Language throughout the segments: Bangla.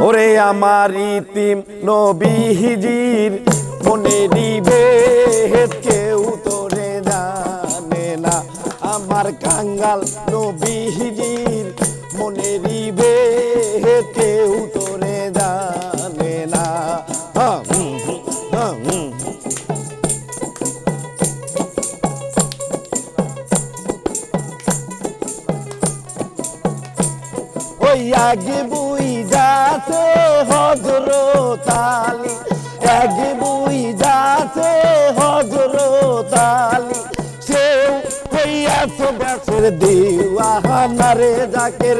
ওরে আমার ইতিম নবীজির মনে দিবে কেউ তোরে জানে না। আমার কাঙ্গাল নবীজির মনে দিবে কেউ তোরে আগে বুই যাতে হজরত আলী। আগে বুই যাতে হজরত আলী। সেও হইয়াছে দেশের দিওয়ানা রে জাকের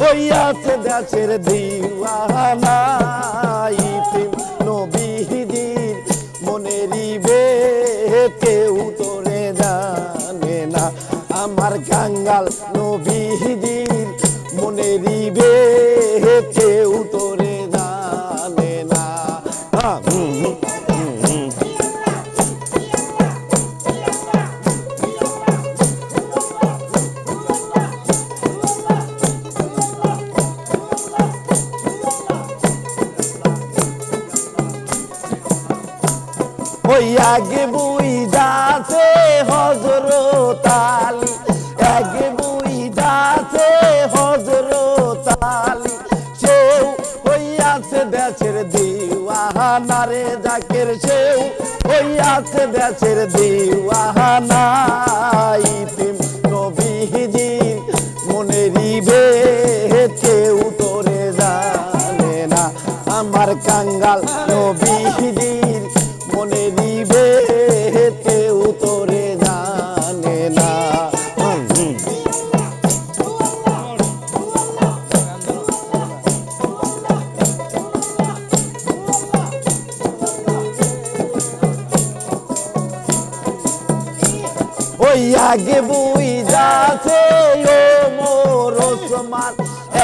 হইয়াছে দেশের নবীজির মনেরিবে কেউ তোরে জানে না আমার কাঙ্গাল নবীজির আগে বুই যাতে হজরত আলী, আগে বুই যাতে হজরত সেও হইয়াছে দেশের দিওয়ানা রে জাকের সেও হইয়াছে দেশের মনে রিবে কেউ তোরে জানে না। আমার কাঙ্গাল নবীজির মনে আগে বই যাচ্ছে ও মোর ওসমান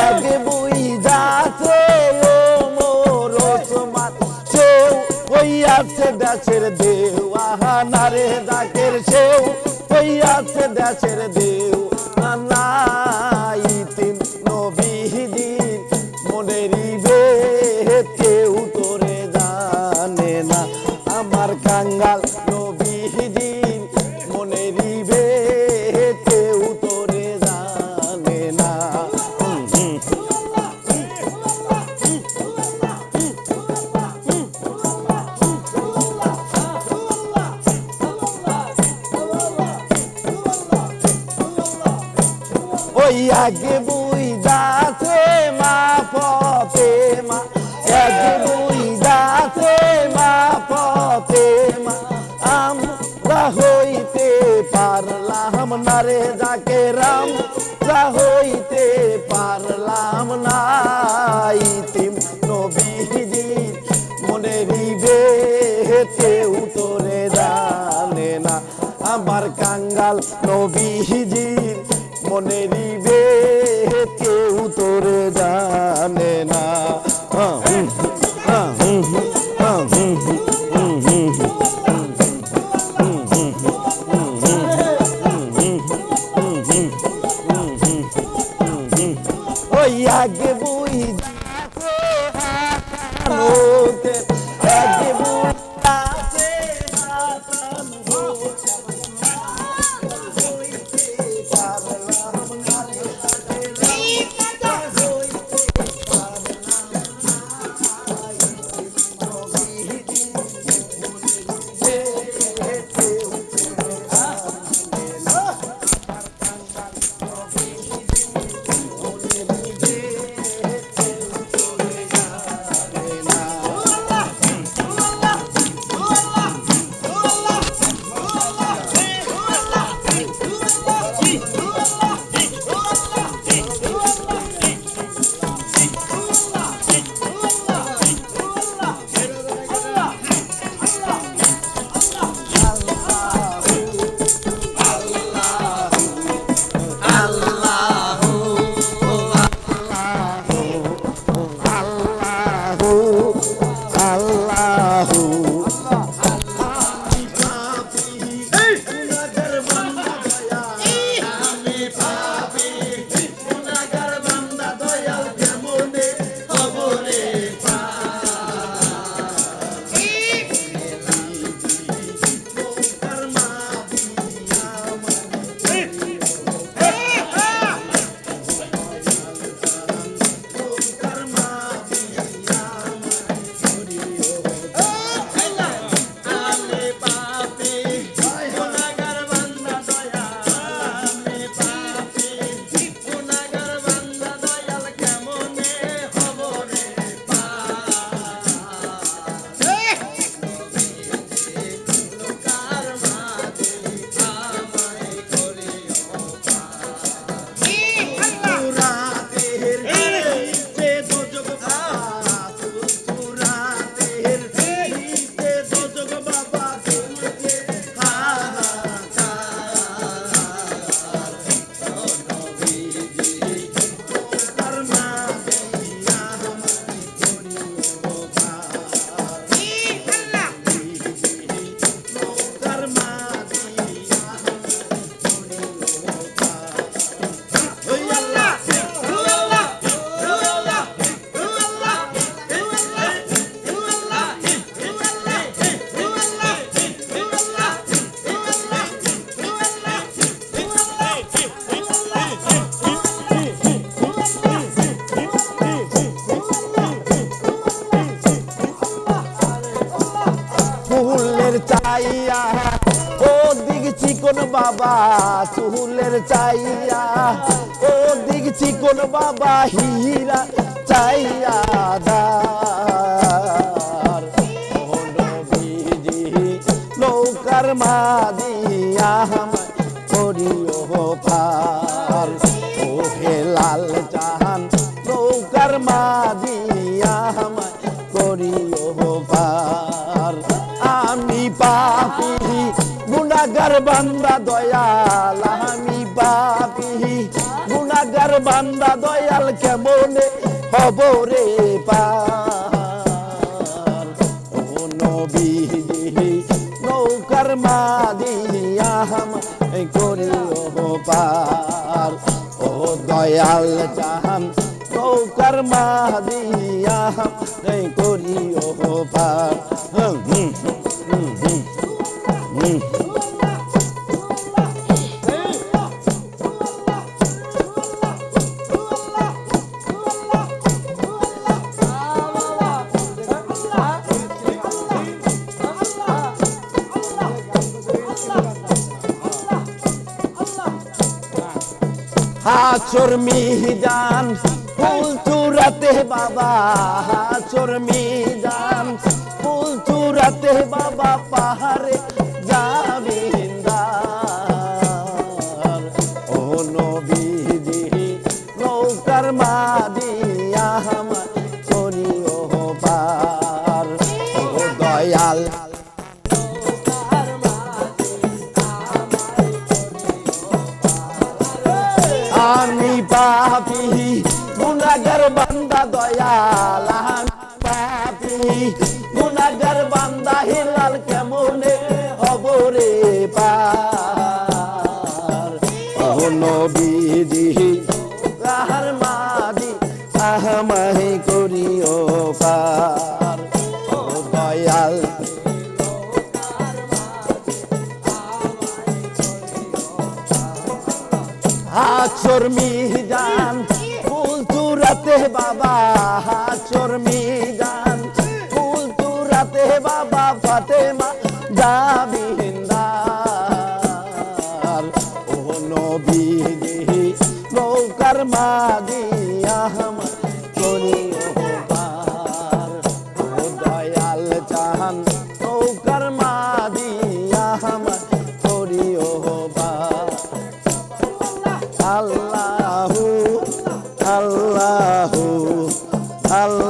আগে বই যাচ্ছে ও মোর ওসমান সেও ওই আছে দেশের দেওয়া নারে ডাকের সেও ওই আছে দেশের দেওয়ানা তোরে জানে না আমার কাঙ্গাল নবীজির চাইয়া ও দেখছি কোন বাবা হীরা চাইয়া দার নবীজি নৌকার মাদিয়া করিও পার ও দয়াল চাহাম নৌকার মাদিয়া করিও পার হাচর মিহিদান, ফুল চুরাতে বাবা, হাচর মিহিদান, ফুল চুরাতে বাবা, পাহাড়ে যাবিন্দার ও নবীজি, নৌকার মাদিয়া করিও আমি পাপি গুনাগার বান্দা হিলাল কেমনে হবরে পার? ও নবীজি রাহার মাদি আহমাহি করিও পার। ও দয়াল মিজান ফুল তুরাতে বাবা চর্মি গান ফুল তুরাতে বাবা ফাতেমা যাবি হিন্দার ও নবী দেহি নৌকার মাদি আহম চলি ও দয়াল চাহান নৌকার আল্লাহ আল্লাহ